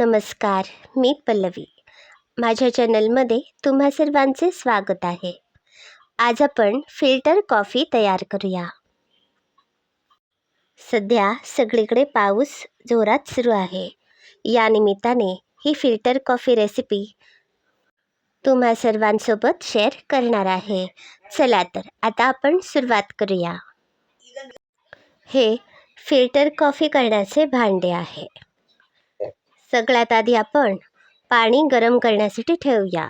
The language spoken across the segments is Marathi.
नमस्कार मी पल्लवी. माझ्या चॅनलमध्ये तुम्हा सर्वांचे स्वागत आहे. आज आपण फिल्टर कॉफी तयार करूया. सध्या सगळीकडे पाऊस जोरात सुरू आहे. या निमित्ताने ही फिल्टर कॉफी रेसिपी तुम्हा सर्वांसोबत शेअर करणार आहे. चला तर आता आपण सुरुवात करूया. हे फिल्टर कॉफी करण्याचे भांडे आहे. सगळ्यात आधी आपण पाणी गरम करण्यासाठी ठेवूया.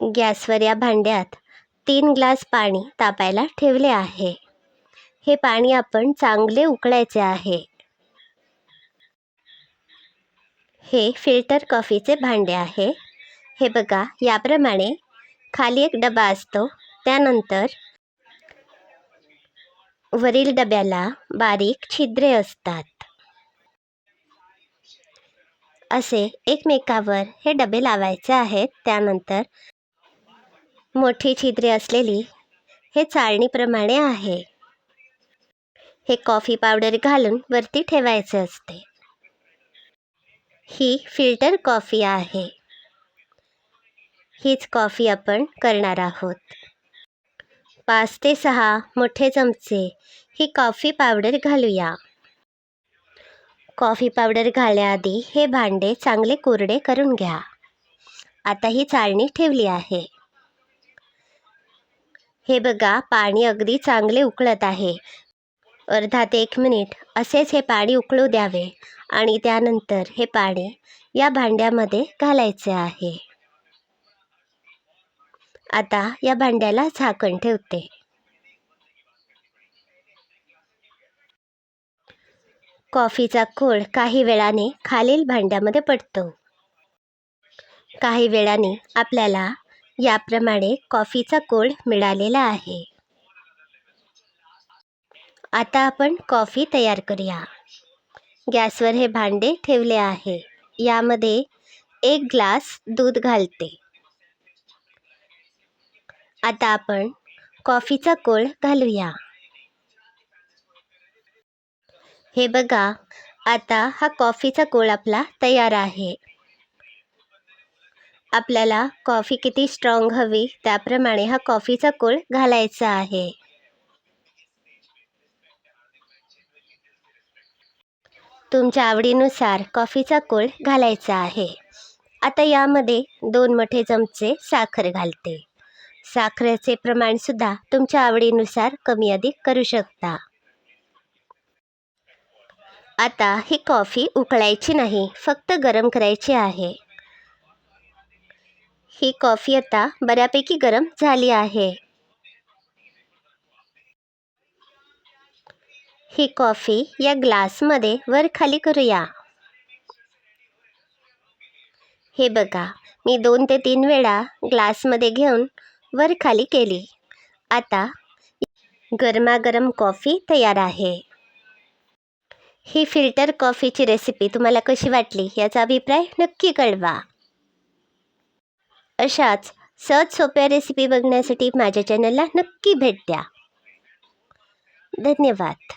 गॅसवर या भांड्यात तीन ग्लास पाणी तापायला ठेवले आहे. हे पाणी आपण चांगले उकळायचे आहे. हे फिल्टर कॉफीचे भांडे आहे. हे बघा याप्रमाणे खाली एक डबा असतो त्यानंतर वरील डब्याला बारीक छिद्रे असतात. असे एकमेकावर हे डबे लावायचे आहेत. त्यानंतर मोठी छिद्रे असलेली हे चाळणीप्रमाणे आहे. हे कॉफी पावडर घालून वरती ठेवायचे असते. ही फिल्टर कॉफी आहे. हीच कॉफी आपण करणार आहोत. पाच ते सहा मोठे चमचे ही कॉफी पावडर घालूया. कॉफी पावडर घालण्याआधी हे भांडे चांगले कोरडे करून घ्या. आता ही चाळणी ठेवली आहे. हे बघा पाणी अगदी चांगले उकळत आहे. अर्धा ते एक मिनिट असेच हे पाणी उकळू द्यावे आणि त्यानंतर हे पाणी या भांड्यामध्ये घालायचे आहे. आता या भांड्याला झाकण ठेवते. कॉफीचा खोड काही वेळाने खालील भांड्यामध्ये पडतो. काही वेळाने आपल्याला याप्रमाणे कॉफीचा कोड मिळालेला आहे. आता आपण कॉफी तयार करूया. गॅसवर हे भांडे ठेवले आहे. यामध्ये एक ग्लास दूध घालते. आता आपण कॉफीचा कोळ घालूया. हे बघा आता हा कॉफीचा कोळ आपला तयार आहे. आपल्याला कॉफी किती स्ट्रॉंग हवी त्याप्रमाणे हा कॉफीचा कोळ घालायचा आहे. तुमच्या आवडीनुसार कॉफीचा कोळ घालायचा आहे. आता यामध्ये दोन मोठे चमचे साखर घालते. साखरेचे प्रमाणसुद्धा तुमच्या आवडीनुसार कमी अधिक करू शकता. आता ही कॉफी उकळायची नाही फक्त गरम करायची आहे. ही कॉफी आता बऱ्यापैकी गरम झाली आहे. ही कॉफी या ग्लासमध्ये वर खाली करूया. हे बघा मी दोन ते तीन वेळा ग्लासमध्ये घेऊन वर खाली केली. आता गरमागरम कॉफी तयार आहे. ही फिल्टर कॉफीची रेसिपी तुम्हाला कशी वाटली याचा अभिप्राय नक्की कळवा. अशाच सहज सोप्या रेसिपी बघण्यासाठी माझ्या चॅनलला नक्की भेट द्या. धन्यवाद.